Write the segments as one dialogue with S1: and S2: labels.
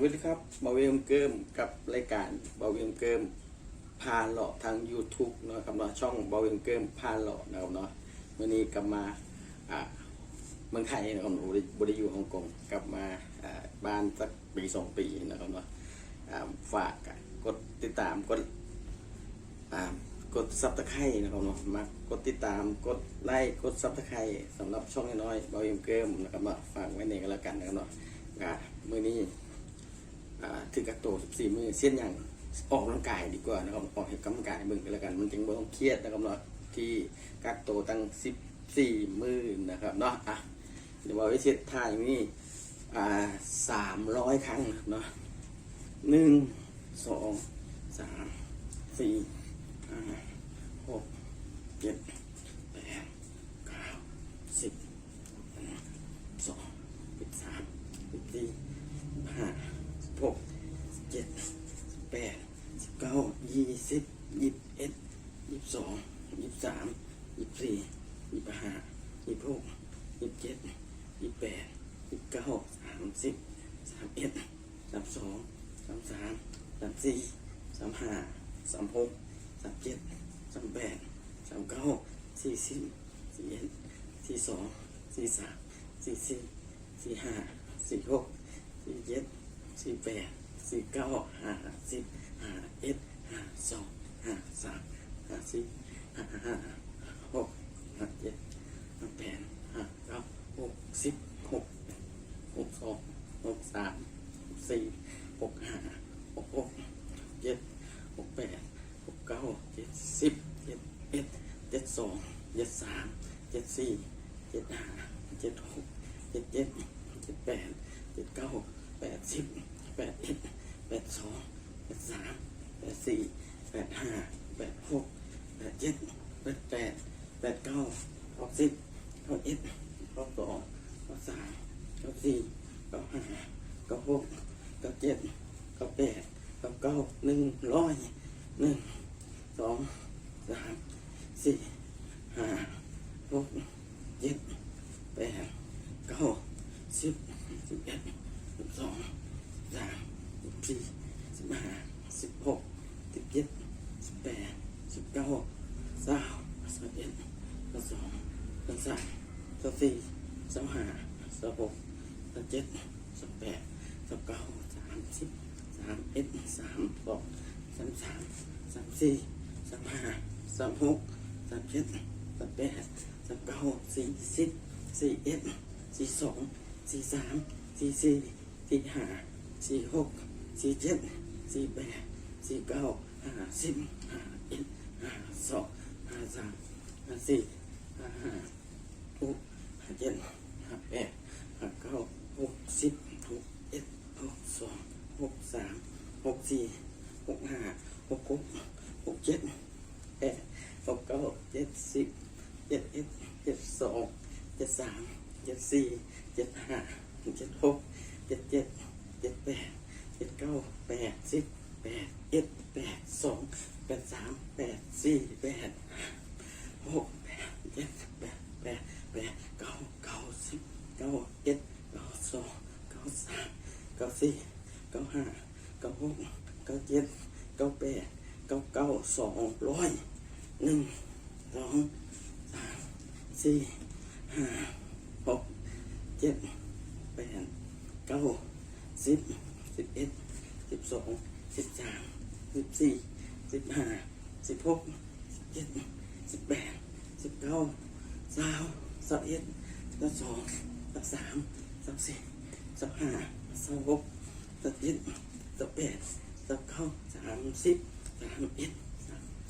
S1: วัสดีครับบาเวมเกิมกับรายการบาเวมเกิมพาเลาะทาง YouTube เนาะครับเนาะช่องบาเวมเกิมพาเลาะนะครับเนาะวันนี้กลับมาอ่าเมืองไทยนะครับบริบริยูฮ่องกงกลับมาอ่าบ้านสักปีสองปีนะครับเนาะอ่าฝากกดติดตามกดอ่ากดซับตะไคร่นะครับเนาะมากดติดตามกดไลค์กดซับตะไคร่สำหรับช่องน้อยๆบาเวมเกิมนะครับเนาะฝากไว้ในกันแล้วกันนะครับเนาะอ่ามื้อนี้ ถึงกักตัว14มือเส้นอย่างออกกำลังกายดีกว่านะครับออกให้กำลังกายเบิ่งกันแล้วกันมันจึงบ่ต้องเครียดนะครับเนาะที่กักตัวตั้ง14มือนะครับเนาะอะเดี๋ยวว่าวิเศษท่าอย่างนี้อ่า300ครั้งนะครับเนาะหนึ่งสองสามสี่ห้าหกเจ็ดแปดเก้าสิบสองสิบสามสิบสี่บห้าสิบหกสิบเจ็ดสิบแปดสิบเก้ายี่สิบยี่สิบเอ็ดยี่สิบสองยี่สิบสามยี่สิบสี่ยี่สิบห้ายี่สิบหกยี่สิบเจ็ดยี่สิบแปดยี่สิบเก้าสามสิบสามเอ็ดสามสองสามสามสามสี่ สามห้าสามหกสามเจ็ดสามแปดสามเก้าสี่สิบสี่เอ็ดสี่สองสี่สามสี่สี่สี่ห้าสี่หกสี่เจ็ดสี่แปดสี่เก้าห้าสิบห้าเอ็ดห้าสองห้าสามห้าสี่ห้าห้าหกห้าเจ็ดห้าแปดห้าเก้าหกสิบหกหกสองหกสามหกสี่หกห้าหกหกเจ็ดหกแปดหกเก้าเจ็ดสิบเจ็ดเอ็ดเจ็ดสองเจ็ดสามเจ็ดสี่เจ็ดห้าเจ็ดหกเจ็ดเจ็ดเจ็ด แปดเจ็ดเก้าแปดสิบแปดเอ็ดแปดสองแปดสามแปดสี่แปดห้าแปดหกแปดเจ็ดแปดแปดแปดเก้าหกสิบเก้าเอ็ดเก้าสองเก้าสามเก้าสี่เก้าห้าเก้าหกเก้าเจ็ดเก้าแปดเก้าเก้าหนึ่งร้อยหนึ่งสองสามสี่ห้าหกเจ็ดแปดเก้าสิบสิบเอ็ดสิบสองสิบสามสิบสี่สิบห้าสิบหกสิบเจ็ดสิบแปดสิบเก้าสามสิบเอ็ดสิบสองสิบสามสิบสี่สิบห้าสิบหกสิบเจ็ดสิบแปดสิบเก้าสามสิบสามเอ็ดสามสองสามสามสามสี่สามห้าสามหกสามเจ็ดสามแปดสามเก้าสี่สิบสี่เอ็ดสี่สองสี่สามสี่สี่สี่ห้าสี่หกสี่เจ็ดสี่แปดสี่เก้าห้าสิบห้าเอ็ดห้าสอง ห้าสามห้าสี่ห้าห้าหกห้าเจ็ดห้าแปดห้าเก้าหกสิบหกเอ็ดหกสองหกสามหกสี่หกห้าหกหกหกเจ็ดแปดหกเก้าเจ็ดสิบเจ็ดเอ็ดเจ็ดสองเจ็ดสามเจ็ดสี่เจ็ดห้าเจ็ดหกเจ็ดเจ็ดเจ็ดแปดเจ็ดเก้าแปดสิบแปดเอ็ดแปดสองแปดสามแปดสี่แปดหกแปดเจ็ดแปดแปดแปดเก้าเก้าสิบเก้าเอ็ดเก้าสองเก้าสามเก้าสี่เก้าห้าเก้าหกเก้าเจ็ดเก้าแปดเก้า องร้อยหนึ่งสองสามสี่ห้าหกเจ็ดแปดเก้าสิบสิบเอ็ดสิบสองสิบสามสิบสี่สิบห้าสิบหกสิบเจ็ดสิบแปดสิบเก้าสาวสาวเอ็ดสาวสองสาวสามสาวสี่สาวห้าสาวหกสาวเจ็ดสาวแปดสาวเก้าสามสิบสามเอ็ด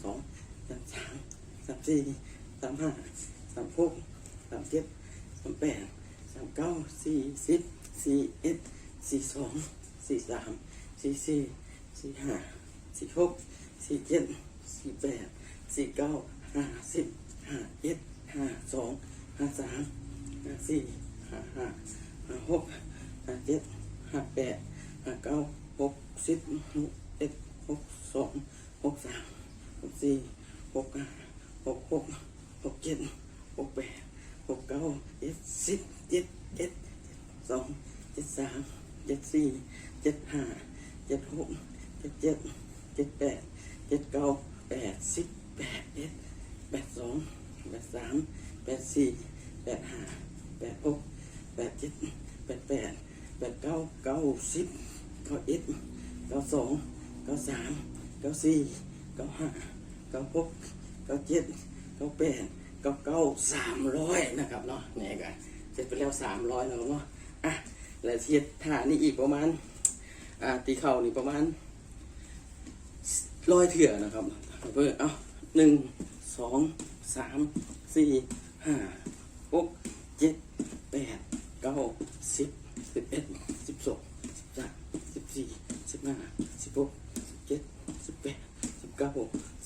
S1: สองสามสามสามสี่สามห้าสามหกสามเจ็ดสามแปดสามเก้าสี่สิบสี่เอ็ดสี่สองสี่สามสี่สี่สี่ห้าสี่หกสี่เจ็ดสี่แปดสี่เก้าห้าสิบห้าเอ็ดห้าสองห้าสามห้าสี่ห้าห้าห้าหกห้าเจ็ดห้าแปดห้าเก้าหกสิบหกเอ็ดหกสองหกสาม หกสี่หกห้าหกหกหกเจ็ดหกแปดหกเก้าเจ็ดสิบเจ็ดเจ็ดสองเจ็ดสามเเจ็ดสี่เจ็ดห้าเจ็ดหกเจ็ดเจ็ดเจ็ดแปดเจ็ดเก้าแปดสิบแปดเอ็ดแปดสองแปดสามแปดสี่แปดห้าแปดหกแปดเจ็ดแปดแปดแปดเก้าเก้าสิบเก้าเอ็ดเก้าสองเก้าสามเก้าสี่เก้าห้า เก้าหกเก้าเจ็ดเก้าแปดเก้าเก้าสามร้อยนะครับเนาะนี่กันเสร็จไปแล้วสามร้อยแล้วเนาะอะแล้วเทียบท่านนี่อีกประมาณอ่าตีเข่านี่ประมาณร้อยเถื่อนะครับเพื่อเอาหนึ่งสองสามสี่ห้าหกเจ็ดแปดเก้าสิบสิบเอ็ดสิบสองสิบสามสิบสี่สิบห้าสิบหกสิบเจ็ดสิบแปด เก้า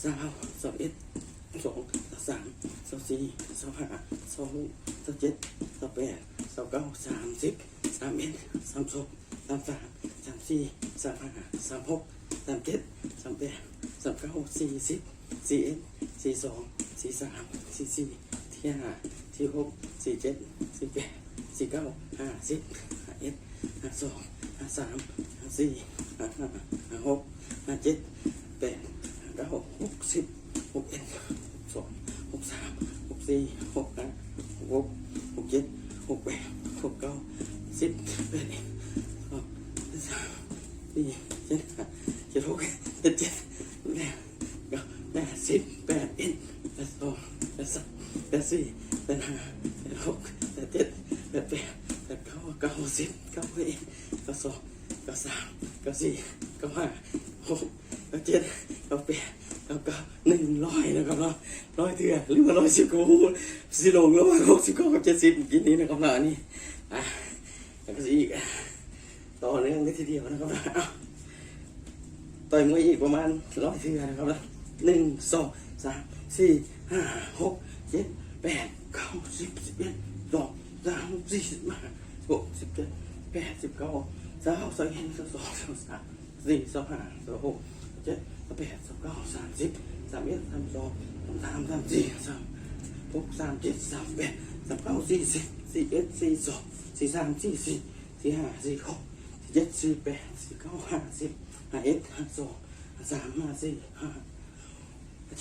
S1: สามสามเอ็ดสองสามสามสี่สามห้าสามหกสามเจ็ดสามแปดสามเก้าสามสิบสามเอ็ดสามสองสามสามสามสี่สามห้าสามหกสามเจ็ดสามแปดสามเก้าสี่สิบสี่เอ็ดสี่สองสี่สามสี่สี่ที่ห้าที่หกสี่เจ็ดสี่แปดสี่เก้าห้าสิบห้าเอ็ดห้าสองห้าสามห้าสี่ห้าห้าห้าหกห้าเจ็ดแปด เก้าหกสิบหกเอ็ดสองหกสามหกสี่หกห้าหกหกเจ็ดหกแปดหกเก้าสิบแปดเอ็ดสองสามสี่เจ็ดห้าเจ็ดหกเจ็ดเจ็ดแปดเก้าแปดสิบแปดเอ็ดแปดสองแปดสามแปดสี่แปดห้าแปดหกแปดเจ็ดแปดแปดแปดเก้าเก้าสิบเก้าเอ็ดเก้าสองเก้าสามเก้าสี่เก้าห้าหกเก้าเจ็ดเก้าแปดเก้าเก้าหนึ่งร้อยนะครับเนาะร้อยเถื่อ หรือว่าร้อยสิบกูสิลงแล้วว่าหกสิบเก้ากับเจ็ดสิบกินนี้นะครับนะนี่อะแล้วก็สิอีกต่อเนื่องได้ทีเดียวนะครับนะต่อยมวยอีกประมาณร้อยเทือนะครับนะหนึ่งสองสามสี่ห้าหกเจ็ดแปดเก้าสิบสิบเอ็ดสองสามสี่สิบห้าหกสิบเจ็ดแปดสิบเก้าสามสิบเอ็ดสิบสองสิบสามสี่สิบห้าสิบหกเจ็ดสิบแปดสิบเก้าสามสิบสามเอ็ดสามสอง สามสามสามสี่สามหกสามเจ็ดสามแปดสามเก้าสี่สิบสี่เอ็ดสี่สองสี่สามสี่สี่สี่ห้าสี่หกเจ็ดสี่แปดสี่เก้าห้าสิบห้าเอ็ดห้าสองห้าสามห้าสี่ห้า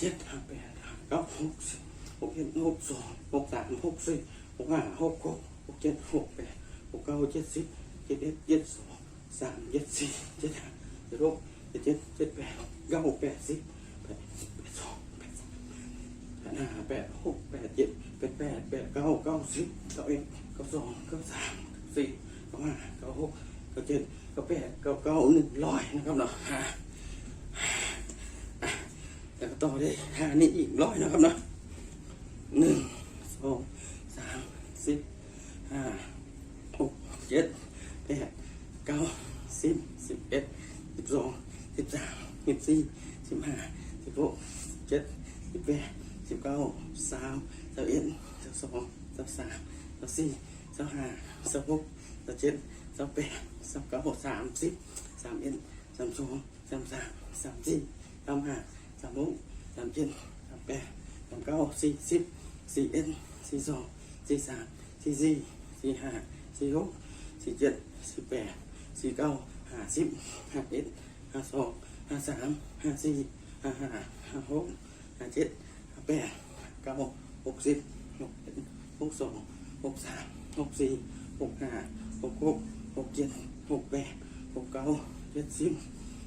S1: เจ็ดห้าแปดห้าเก้าหกสิบหกเอ็ดหกสองหกสามหกสี่หกห้าหกหกหกเจ็ดหกแปดหกเก้าเจ็ดสิบเจ็ดเอ็ดเจ็ดสองสามเจ็ดสี่เจ็ดห้าเจ็ดหกเจ็ดเจ็ดเจ็ดแปดเก้าแปดสิบแปดแปดสองแปดสาม แปดห้าแปดหกแปดเจ็ดแปดแปดแปดเก้าเก้าสิบเก้าเอ็ดเก้าสองเก้าสามสี่เก้าห้าเก้าหกเก็เจ็ดเก็แปดเก็เก้าหนึ่งร้อยนะครับเนาะอะแล้วก็ต่อได้วยท่านี้อีกร้อยนะครับเนาะหนึ่งสองสามสิบห้าหกเจ็ดแปดเก้าสิบสิบเอ็ดสิบสองสิบสามสิบสี่สิบห้าสิบหกเจ็ดสิบแปด สิบเก้าสามสิบเอ็ดสิบสองสิบสามสิบสี่สิบห้าสิบหกสิบเจ็ดสิบแปดสิบเก้าสามสิบสามเอ็ดสามสองสามสามสามสี่สามห้าสามหกสามเจ็ดสามแปดสามเก้าสี่สิบสี่เอ็ดสี่สองสี่สามสี่สี่สี่ห้าสี่หกสี่เจ็ดสี่แปดสี่เก้าห้าสิบห้าเอ็ดห้าสองห้าสามห้าสี่ห้าห้าห้าหกห้าเจ็ด แปดเก้าหกสิบหกเอ็ดหกสองหกสามหกสี่หกห้าหกหกหกเจ็ดหกแปดหกเก้าเจ็ดสิบ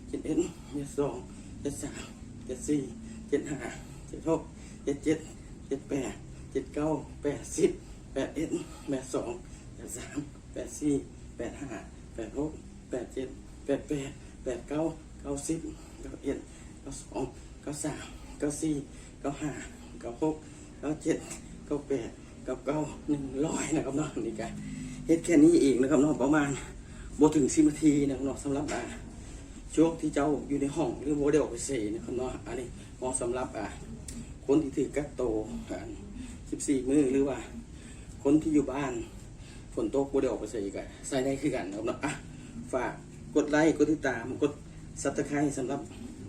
S1: เจ็ดเอ็ดเจ็ดสองเจ็ดสามเจ็ดสี่เจ็ดห้าเจ็ดหกเจ็ดเจ็ดเจ็ดแปดเจ็ดเก้าแปดสิบแปดเอ็ดแปดสองแปดสามแปดสี่แปดห้าแปดหกแปดเจ็ดแปดแปดแปดเก้าเก้าสิบเก้าเอ็ดเก้าสองเก้าสามเก้าสี่ เก้าห้าเก้าหกเก้าเจ็ดเก้าแปดเก้าเก้าหนึ่งร้อยนะครับเนาะนี่กันเฮ็ดแค่นี้เองนะครับเนาะประมาณบ่ถึงสิบนาทีนะครับเนาะสำหรับอ่าช่วงที่เจ้าอยู่ในห้องหรือโมเดลไปเสนะครับเนาะอันนี้เหมาะสำหรับอ่าคนที่ถือกักโตอ่า14มื้อหรือว่า คนที่อยู่บ้านฝนตกบ่ได้ออกไปใส่ก็ใส่ได้คือกันนะครับเนาะอะฝากกดไลค์กดติดตามกด Subscribe สำหรับ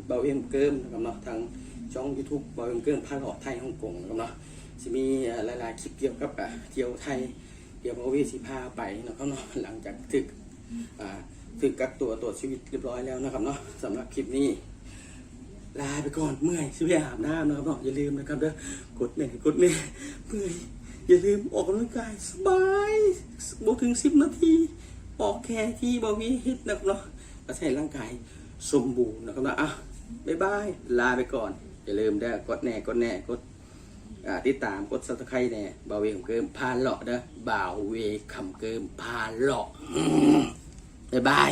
S1: เบาเอ็มเกิมนะครับเนาะทาง ช่อง YouTube เบาเอ็มเกิมพาเลาะไทยฮ่องกงนะครับเนาะสิมีหลายๆคลิปเกี่ยวกับเที่ยวไทยเดี๋ยวพอวีสิพาไปนะครับเนาะหลังจากถึกถึงกักตัวตรวจชีวิตเรียบร้อยแล้วนะครับเนาะสำหรับคลิปนี้ลาไปก่อนเมื่อยสิไปอาบน้ำนะครับเนาะอย่าลืมนะครับเด้อกดเนี่ยกดเนี่ยเมื่อยอย่าลืมออกกำลังกายสบายบวกถึงสิบนาทีออกแค่ที่บอวีฮิตนะครับเนาะก็ใช้ร่างกายสมบูรณ์นะครับเนาะอะบ๊ายบาย ลาไปก่อน อย่าลืมเด้อกดแน่กดแน่กดอ่าติดตามกดซับสไครต์แน่บาวเวคำเกิมพาเลาะเด้อบาวเวคำเกิมพาเลาะบ๊ายบาย